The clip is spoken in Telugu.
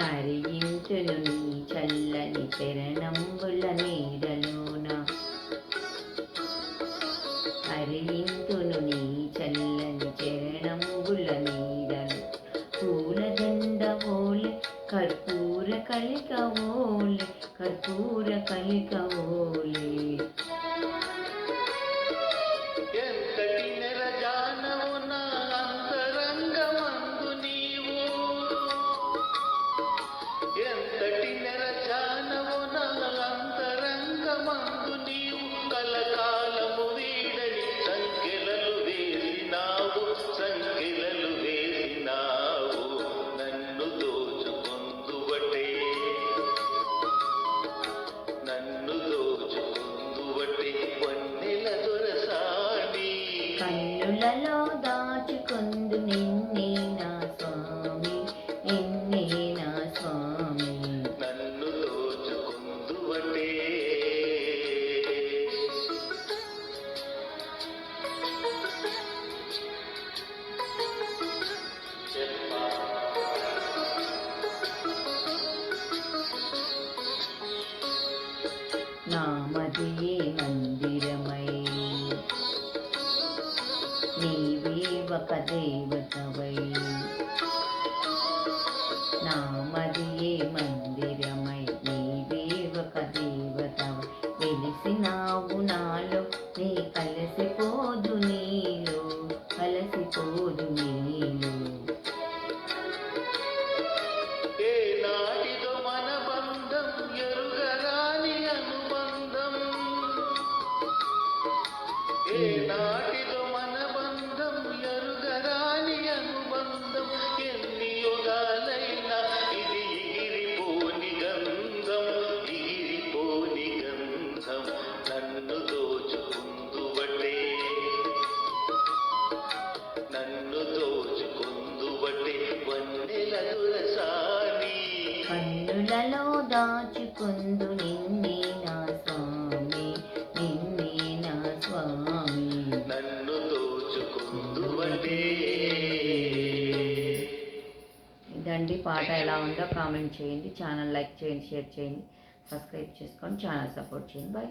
హరించును నీ చల్లని చరణంబుల నీడలోన. హరించును నీ చల్లని చరణంబుల నీడలు. పూలదండ ఓలే కర్పూర కలిక ఓలే కర్పూర కలిక ఓలే కన్నులలో దాచుకొందు నిన్నే నా స్వామి నిన్నే నా స్వామి. నన్ను దోచుకుందువటే. నామదియే మందిరమై దేవతవై నామదియే మందిరమై నీవే ఒక దేవతవై. వెలిసినావు నాలో నీ కలసిపోదు నీలో కలసిపోదు నీలో. ఏ నాటిదో కన్నులలో దాచుకుందు నిన్నే నా స్వామి నిన్నే నా స్వామి. నన్ను దోచుకుందువటే ఇదండి పాట ఎలా ఉందో కామెంట్ చేయండి ఛానల్ లైక్ చేయండి షేర్ చేయండి సబ్స్క్రైబ్ చేసుకోండి ఛానల్ సపోర్ట్ చేయండి. బాయ్